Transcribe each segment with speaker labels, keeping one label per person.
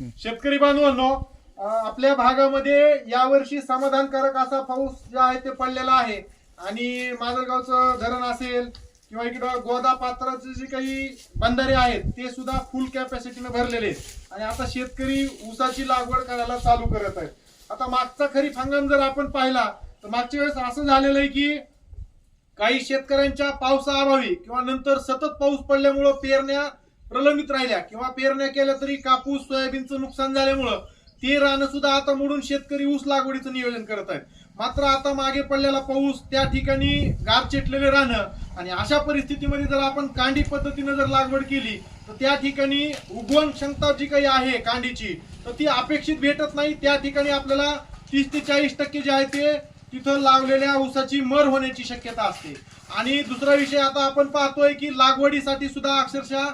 Speaker 1: शेतकरी बांधवांनो आपल्या भागामध्ये यावर्षी समाधानकारक असा पाऊस जे आहे ते पडलेला आहे. आणि माजलगावचं धरण असेल किंवा इकडं गोदा पात्राचे जे काही बंधारे आहेत ते सुद्धा फुल कॅपॅसिटीनं भरलेले आहेत. आणि आता शेतकरी ऊसाची लागवड करायला चालू करत आहेत. आता मागचा खरीप हंगाम जर आपण पाहिला तर मागच्या वेळेस असं झालेलं आहे की काही शेतकऱ्यांच्या पावसाअभावी किंवा नंतर सतत पाऊस पडल्यामुळं पेरण्या प्रलंबित राहिल्या किंवा पेरण्या केल्या तरी कापूस सोयाबीनचं नुकसान झाल्यामुळं ते रानं सुद्धा आता मोडून शेतकरी ऊस लागवडीचं नियोजन करत आहेत. मात्र आता मागे पडलेला पाऊस त्या ठिकाणी गार चिटलेले राहणं आणि अशा परिस्थितीमध्ये जर आपण कांडी पद्धतीनं जर लागवड केली तर त्या ठिकाणी उगवण क्षमता जी काही आहे कांडीची तर ती अपेक्षित भेटत नाही. त्या ठिकाणी आपल्याला तीस ते चाळीस टक्के जे आहे ते तिथं लावलेल्या ऊसाची मर होण्याची शक्यता असते. आणि दुसरा विषय आता आपण पाहतोय की लागवडीसाठी सुद्धा अक्षरशः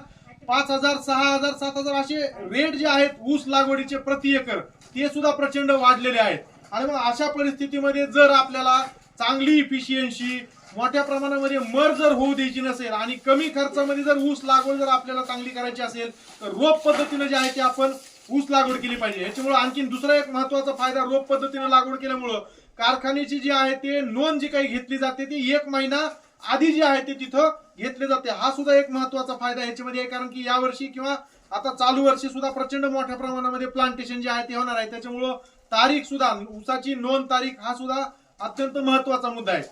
Speaker 1: पाच हजार सहा हजार सात हजार असे रेट जे आहेत ऊस लागवडीचे प्रति एकर ते सुद्धा प्रचंड वाढलेले आहेत. आणि मग अशा परिस्थितीमध्ये जर आपल्याला चांगली इफिशियन्सी मोठ्या प्रमाणामध्ये मर जर होऊ द्यायची नसेल आणि कमी खर्चामध्ये जर ऊस लागवड जर आपल्याला चांगली करायची असेल तर रोप पद्धतीनं जे आहे ते आपण ऊस लागवड केली पाहिजे. याच्यामुळे आणखीन दुसरा एक महत्त्वाचा फायदा रोप पद्धतीनं लागवड केल्यामुळं कारखान्याची जी आहे ते नोंद जी काही घेतली जाते ती एक महिना आधी जे आहे ते तिथं घेतले जाते हा सुद्धा एक महत्त्वाचा फायदा याच्यामध्ये आहे कारण की यावर्षी किंवा आता चालू वर्षी सुद्धा प्रचंड मोठ्या प्रमाणामध्ये प्लांटेशन जे आहे ते होणार आहे. त्याच्यामुळं तारीख सुद्धा ऊसाची नोंद तारीख हा सुद्धा अत्यंत महत्त्वाचा मुद्दा आहे.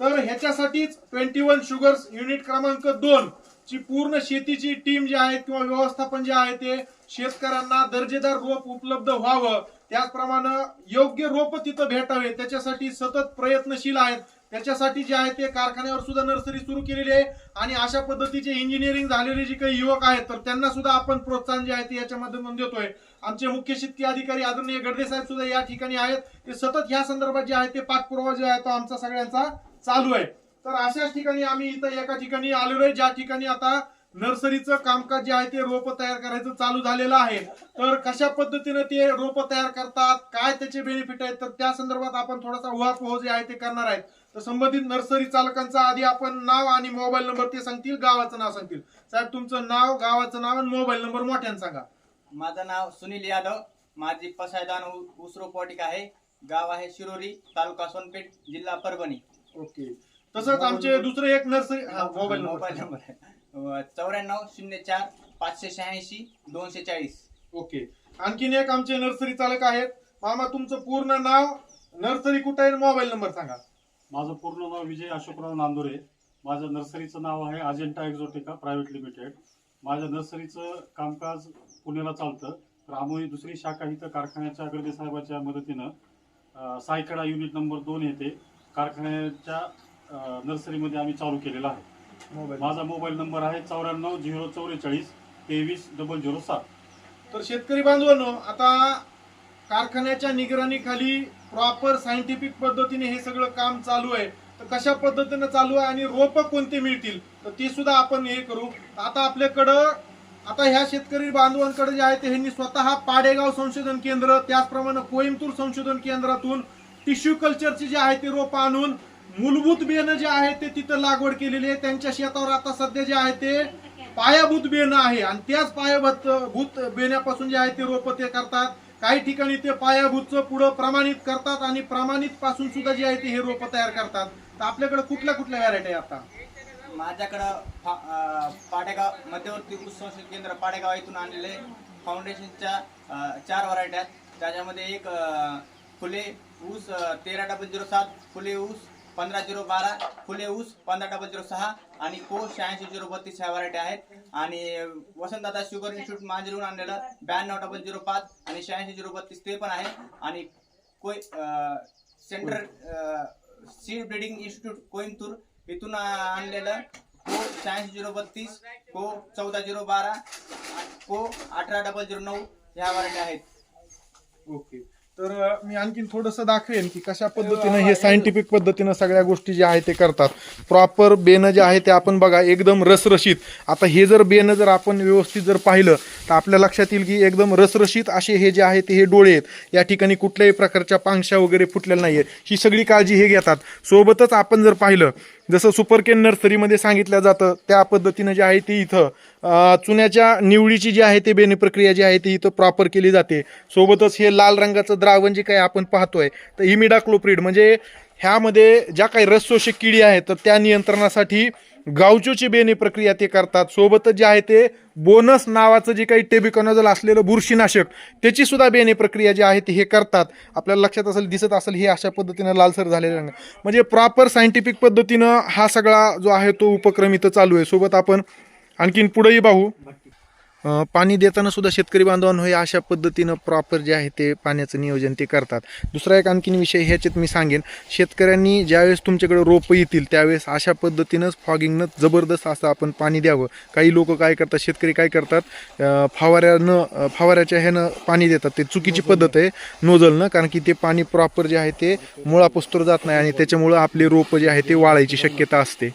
Speaker 1: तर ह्याच्यासाठीच ट्वेंटी वन शुगर्स युनिट क्रमांक दोन ची पूर्ण शेतीची टीम जी आहे किंवा व्यवस्थापन जे आहे ते शेतकऱ्यांना दर्जेदार रोप उपलब्ध व्हावं. त्याचप्रमाणे योग्य रोप तिथं भेटावे. त्याच्यासाठी सतत प्रयत्नशील आहेत. त्याच्यासाठी जे आहे ते कारखान्यावर सुद्धा नर्सरी सुरू केलेली आहे. आणि अशा पद्धतीचे इंजिनिअरिंग झालेले जे काही युवक आहेत तर त्यांना सुद्धा आपण प्रोत्साहन जे आहे ते याच्या माध्यमातून देतोय. आमचे मुख्य शेतकी अधिकारी आदरणीय गडदे साहेब सुद्धा या ठिकाणी आहेत. ते सतत या संदर्भात जे आहे ते पाठपुरावा जे आहे तो आमचा सगळ्यांचा चालू आहे. तर अशाच ठिकाणी आम्ही इथं एका ठिकाणी आलेलो आहे ज्या ठिकाणी आता नर्सरीचं कामकाज जे आहे ते रोप तयार करायचं चालू झालेलं आहे. तर कशा पद्धतीने ते रोप तयार करतात काय त्याचे बेनिफिट आहेत तर त्या संदर्भात आपण थोडासा उहापोह जे आहे ते करणार आहेत. तर संबंधित नर्सरी चालकांचा आधी आपण नाव आणि मोबाईल नंबर ते सांगतील गावाचं नाव सांगतील. साहेब तुमचं नाव गावाचं नाव आणि मोबाईल नंबर मोठ्यानं सांगा.
Speaker 2: माझं नाव सुनील यादव माझी पसायदान उ- ऊसरोप वाटिका आहे. गाव आहे शिरोरी तालुका सोनपेठ जिल्हा परभणी.
Speaker 1: ओके. तसंच आमचे दुसरे एक नर्सरी हा मोबाईल
Speaker 2: मोबाईल
Speaker 1: नंबर.
Speaker 2: नंबर आहे चौऱ्याण्णव शून्य चार पाचशे शहाऐंशी दोनशे चाळीस.
Speaker 1: ओके. आणखीन एक आमचे नर्सरी चालक आहेत. मामा तुमचं पूर्ण नाव नर्सरी कुठे आहे? मोबाईल नंबर सांगा.
Speaker 3: माझं पूर्ण नाव विजय अशोकराव नांदुरे. माझं नर्सरीचं नाव आहे अजेंटा एक्झोटिका प्रायव्हेट लिमिटेड. माझ्या नर्सरीचं कामकाज पुण्याला चालतं. तर आम्ही दुसरी शाखा इथं कारखान्याच्या गर्दे साहेबाच्या मदतीनं सायकडा युनिट नंबर दोन येथे कारखान्याच्या नर्सरीमध्ये आम्ही चालू केलेला आहे. माझा मोबाईल नंबर आहे चौऱ्याण्णव झिरो चौवेचाळीस तेवीस डबल झिरो सात.
Speaker 1: तर शेतकरी बांधवांनो आता कारखान्याच्या निगराणीखाली प्रॉपर सायंटिफिक पद्धतीने हे सगळं काम चालू आहे. तर कशा पद्धतीने चालू आहे आणि रोप कोणते मिळतील? तर ते सुद्धा आपण हे करू. आता आपल्याकडं आता ह्या शेतकरी बांधवांकडे जे आहे ते ह्यांनी स्वतः पाडेगाव संशोधन केंद्र त्याचप्रमाणे कोइंबतूर संशोधन केंद्रातून टिश्यू कल्चरची जे आहे ते रोप आणून मूलभूत बियाणं जे आहे ते तिथं लागवड केलेली आहे. त्यांच्या शेतावर आता सध्या जे आहे ते पायाभूत बियाणं आहे. आणि त्याच पायाभूत भूत बियाण्यापासून जे आहे ते रोप ते करतात. काही ठिकाणी ते पायाभूतचं पुढं प्रमाणित करतात आणि प्रमाणित पासून सुद्धा जे आहे ते हे रोप तयार करतात. तर आपल्याकडे कुठल्या कुठल्या व्हरायटी आहे आता?
Speaker 2: माझ्याकडं फा- पाडेगाव मध्यवर्ती ऊस संशोधन केंद्र पाडेगाव इथून आणलेले फाउंडेशनच्या चार व्हरायटी आहेत. त्याच्यामध्ये एक फुले ऊस तेरा डबल झिरो सात फुले ऊस पंधरा झिरो बारा फुले ऊस पंधरा डबल झिरो सहा आणि को शहाऐंशी झिरो बत्तीस ह्या व्हरायटी आहेत. आणि वसंतदादा शुगर इन्स्टिट्यूट माझेरून आणलेलं ब्याण्णव डबल झिरो पाच आणि शहाऐंशी झिरो बत्तीस ते पण आहे. आणि कोय center seed breeding institute Coimbatore इथून आणलेलं को शहाऐंशी झिरो बत्तीस को चौदा झिरो बारा को अठरा डबल झिरो नऊ ह्या व्हरायटी आहेत.
Speaker 1: ओके. तर मी आणखीन थोडंसं दाखवेन की कशा पद्धतीनं हे सायंटिफिक पद्धतीनं सगळ्या गोष्टी ज्या आहेत ते करतात. प्रॉपर बेनं जे आहे ते आपण बघा एकदम रसरशीत. आता हे जर बेनं जर आपण व्यवस्थित जर पाहिलं तर आपल्या लक्षात येईल की एकदम रसरशीत असे हे जे आहे ते हे डोळे आहेत. या ठिकाणी कुठल्याही प्रकारच्या पांगशा वगैरे फुटलेल्या नाही आहेत ही सगळी काळजी हे घेतात. सोबतच आपण जर पाहिलं जसं सुपरकेन नर्सरीमध्ये सांगितलं जातं त्या पद्धतीनं जे आहे ते इथं. चुन्याच्या निवडीची जी आहे ते बेने प्रक्रिया जी आहे ती इथं प्रॉपर केली जाते. सोबतच हे लाल रंगाचं द्रावण जे काही आपण पाहतोय तर इमिडाक्लोप्रिड म्हणजे ह्यामध्ये ज्या काही रसशोषक किडी आहेत तर त्या नियंत्रणासाठी गावचोची बेने प्रक्रिया ते करतात. सोबतच जे आहे ते बोनस नावाचं जे काही टेबिकॉनॉझल असलेलं बुरशीनाशक त्याची सुद्धा बेने प्रक्रिया जी आहे ती हे करतात. आपल्याला लक्षात असेल दिसत असेल हे अशा पद्धतीनं लालसर झालेलं रंग म्हणजे प्रॉपर सायंटिफिक पद्धतीनं हा सगळा जो आहे तो उपक्रम इथं चालू आहे. सोबत आपण आणखीन पुढेही पाहू पाणी देताना सुद्धा शेतकरी बांधवांनो हे अशा पद्धतीनं प्रॉपर जे आहे ते पाण्याचं नियोजन ते करतात. दुसरा एक आणखीन विषय ह्याच्यात मी सांगेन. शेतकऱ्यांनी ज्यावेळेस तुमच्याकडे रोपं येतील त्यावेळेस अशा पद्धतीनंच फॉगिंगनं जबरदस्त असं आपण पाणी द्यावं. काही लोक काय करतात शेतकरी काय करतात फवाऱ्यानं फवाऱ्याच्या ह्यानं पाणी देतात. ते चुकीची पद्धत आहे नोजलनं. कारण की ते पाणी प्रॉपर जे आहे ते मुळापस्तोर जात नाही आणि त्याच्यामुळं आपले रोपं जे आहे ते वाळायची शक्यता असते.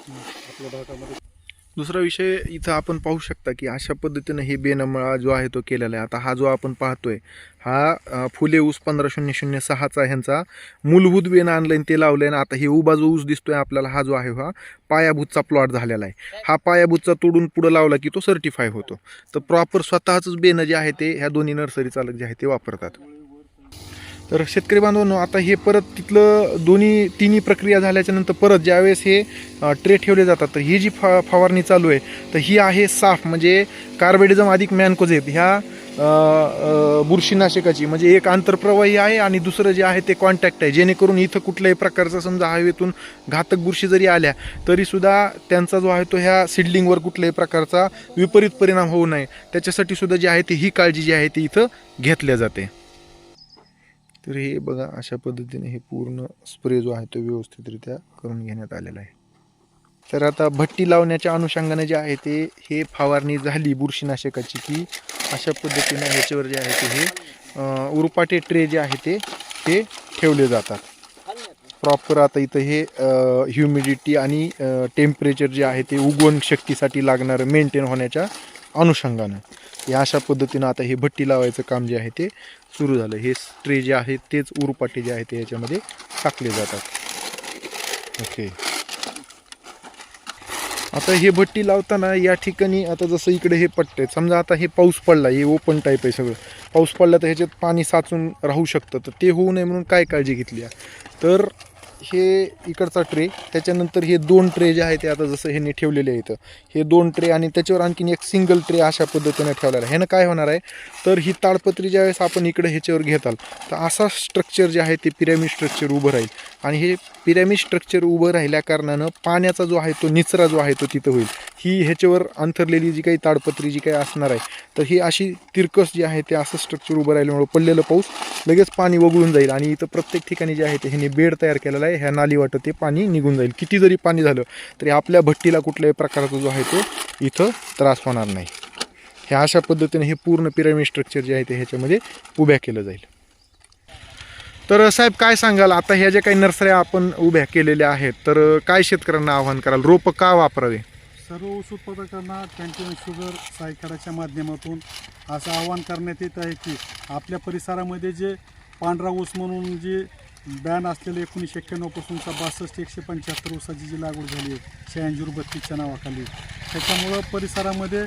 Speaker 1: दुसरा विषय इथं आपण पाहू शकता की अशा पद्धतीनं हे बेनमळा जो आहे तो केलेला आहे. आता हा जो आपण पाहतोय हा फुले ऊस पंधरा शून्य शून्य सहाचा ह्यांचा मूलभूत बेन आणलंय ते लावलंय आणि आता हे उभा जो ऊस दिसतोय आपल्याला हा जो आहे हा पायाभूतचा प्लॉट झालेला आहे. हा पायाभूतचा तोडून पुढं लावला की तो सर्टिफाय होतो. तर प्रॉपर स्वतःच बेनं जे आहे ते ह्या दोन्ही नर्सरी चालक जे आहे ते वापरतात. तर शेतकरी बांधवांनो आता हे परत तिथलं दोन्ही तिन्ही प्रक्रिया झाल्याच्यानंतर परत ज्यावेळेस हे ट्रे ठेवले जातात तर ही जी फा फवारणी चालू आहे तर ही आहे साफ म्हणजे कार्बेडिझम अधिक मॅनकोझेब. ह्या बुरशीनाशकाची म्हणजे एक आंतरप्रवाही आहे आणि दुसरं जे आहे ते कॉन्टॅक्ट आहे. जेणेकरून इथं कुठल्याही प्रकारचा समजा हवेतून घातक बुरशी जरी आल्या तरीसुद्धा त्यांचा जो आहे तो ह्या सिडलिंगवर कुठल्याही प्रकारचा विपरीत परिणाम होऊ नये. त्याच्यासाठी सुद्धा जी आहे ती ही काळजी जी आहे ती इथं घेतल्या जाते. तर हे बघा अशा पद्धतीने हे पूर्ण स्प्रे जो आहे तो व्यवस्थितरित्या करून घेण्यात आलेला आहे. तर आता भट्टी लावण्याच्या अनुषंगाने जे आहे ते हे फवारणी झाली बुरशीनाशकाची की अशा पद्धतीने ह्याच्यावर जे आहे ते हे उरपाटे ट्रे जे आहे ते हे ठेवले जातात. प्रॉपर आता इथं हे ह्युमिडिटी आणि टेम्परेचर जे आहे ते उगवण शक्तीसाठी लागणारं मेंटेन होण्याच्या अनुषंगानं. या अशा पद्धतीनं आता हे भट्टी लावायचं काम जे आहे ते सुरू झालं. हे स्ट्रे जे आहे तेच उरपाटे जे आहे ते याच्यामध्ये टाकले जातात. ओके. आता हे भट्टी लावताना या ठिकाणी आता जसं इकडे हे पट्टे आहेत समजा आता हे पाऊस पडला हे ओपन टाईप आहे सगळं. पाऊस पडला तर ह्याच्यात पाणी साचून राहू शकतं. तर ते होऊ नये म्हणून काय काळजी घेतली आहे तर हे इकडचा ट्रे त्याच्यानंतर हे दोन ट्रे जे आहे ते आता जसं ह्यांनी ठेवलेले आहेत. हे दोन ट्रे आणि त्याच्यावर आणखीन एक सिंगल ट्रे अशा पद्धतीने ठेवलेला आहे. ह्यानं काय होणार आहे? तर ही ताडपत्री ज्यावेळेस आपण इकडे ह्याच्यावर घेताल तर असा स्ट्रक्चर जे आहे ते पिरॅमिड स्ट्रक्चर उभं राहील. आणि हे पिरॅमिड स्ट्रक्चर उभं राहिल्या कारणानं पाण्याचा जो आहे तो निचरा जो आहे तो तिथं होईल. ही ह्याच्यावर अंथरलेली जी काही ताडपत्री जी काही असणार आहे तर ही अशी तिरकस जी आहे ते असं स्ट्रक्चर उभं राहिल्यामुळे पडलेलं पाऊस लगेच पाणी वगळून जाईल. आणि इथं प्रत्येक ठिकाणी जे आहे ते ह्याने बेड तयार केलेला आहे. ह्या नाली वाटत ते पाणी निघून जाईल. किती जरी पाणी झालं तरी आपल्या भट्टीला कुठल्याही प्रकारचा जो आहे तो इथं त्रास होणार नाही. ह्या अशा पद्धतीने हे पूर्ण पिरॅमिड स्ट्रक्चर जे आहे ते ह्याच्यामध्ये उभ्या केलं जाईल. तर साहेब काय सांगाल? आता ह्या ज्या काही नर्सऱ्या आपण उभ्या केलेल्या आहेत तर काय शेतकऱ्यांना आव्हान कराल? रोपं का वापरावे?
Speaker 4: सर्व ऊस उत्पादकांना कॅन्टीन शुगर सायकडाच्या माध्यमातून असं आवाहन करण्यात येत आहे की आपल्या परिसरामध्ये जे पांढरा ऊस म्हणून जे बॅन असलेले एकोणीसशे एक्क्याण्णवपासूनचा बासष्ट एकशे पंच्याहत्तर ऊसाची जी लागवड झाली आहे शहाऐंशी बत्तीसच्या नावाखाली. त्याच्यामुळं परिसरामध्ये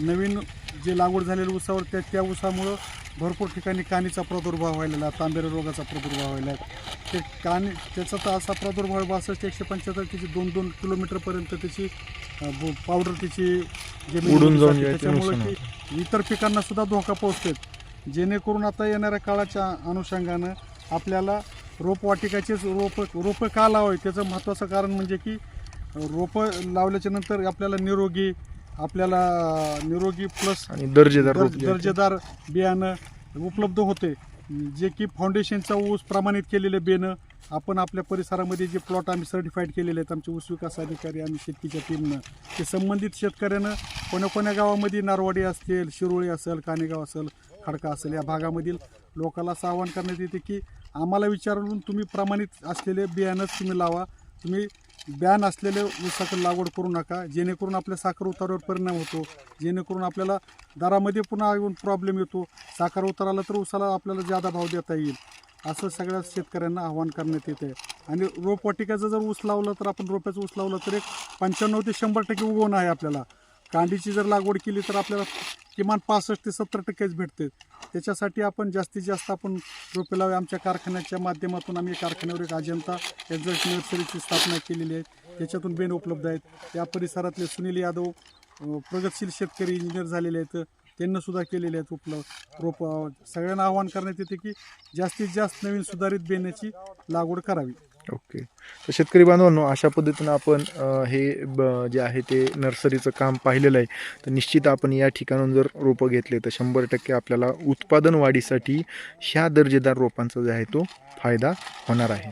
Speaker 4: नवीन जे लागवड झालेल्या ऊसावर त्या त्या ऊसामुळं भरपूर ठिकाणी कानीचा प्रादुर्भाव व्हायला आहे, तांबेरा रोगाचा प्रादुर्भाव व्हायला ते कानी त्याचा तर असा प्रादुर्भाव बासष्ट एकशे पंच्याहत्तर त्याची दोन दोन किलोमीटरपर्यंत त्याची पावडर त्याची जमिनीमध्ये
Speaker 1: उडून जाऊन
Speaker 4: जाते. त्याच्यामुळे
Speaker 1: नुकसान
Speaker 4: ती इतर पिकांना सुद्धा धोका पोहोचते जेणेकरून आता येणाऱ्या काळाच्या अनुषंगानं आपल्याला रोपवाटिकाचेच रोप रोपं का लावावे त्याचं महत्त्वाचं कारण म्हणजे की रोपं लावल्याच्या नंतर आपल्याला निरोगी आपल्याला निरोगी प्लस
Speaker 1: आणि दर्जेदार रोप
Speaker 4: दर्जेदार बियाणं उपलब्ध होते जे की फाउंडेशनचा ऊस प्रमाणित केलेले बियाणं आपण आपल्या परिसरामध्ये जे प्लॉट आम्ही सर्टिफाईड केलेले आहेत आमचे ऊस विकास अधिकारी आणि शेतीच्या टीमनं ते संबंधित शेतकऱ्यानं कोण्या कोण्या गावामध्ये नारवाडी असतील शिरोळी असेल कानेगाव असेल खडका असेल या भागामधील लोकांना असं आवाहन करण्यात येते की आम्हाला विचारून तुम्ही प्रमाणित असलेले बियाणंच तुम्ही लावा. तुम्ही बॅन असलेले ऊसाकडे लागवड करू नका. जेणेकरून आपल्या साखर उतारावर परिणाम होतो. जेणेकरून आपल्याला दरामध्ये पुन्हा येऊन प्रॉब्लेम येतो. साखर उताराला तर ऊसाला आपल्याला जादा भाव देता येईल. असं सगळ्या शेतकऱ्यांना आव्हान करण्यात येते आणि रोपवाटिकाचं जर ऊस लावलं तर आपण रोप्याचं ऊस लावलं तर एक पंच्याण्णव ते शंभर टक्के उगवणं आहे आपल्याला. कांडीची जर लागवड केली तर आपल्याला किमान पासष्ट ते सत्तर टक्केच भेटते. त्याच्यासाठी आपण जास्तीत जास्त आपण रोपे लावे आमच्या कारखान्याच्या माध्यमातून आम्ही कारखान्यावर एक अजंता एक्झॉट नर्सरीची स्थापना केलेली आहे. त्याच्यातून बेन उपलब्ध आहेत. या परिसरातले सुनील यादव प्रगतशील शेतकरी इंजिनियर झालेले आहेत. त्यांनासुद्धा केलेले आहेत उपलब्ध रोप सगळ्यांना आवाहन करण्यात येते की जास्तीत जास्त नवीन सुधारित बेण्याची लागवड करावी.
Speaker 5: ओके. तर शेतकरी बांधवांनो अशा पद्धतीनं आपण हे ब जे आहे ते नर्सरीचं काम पाहिलेलं आहे. तर निश्चित आपण या ठिकाणून जर रोपं घेतले तर शंभर टक्के आपल्याला उत्पादन वाढीसाठी ह्या दर्जेदार रोपांचा जो आहे तो फायदा होणार आहे.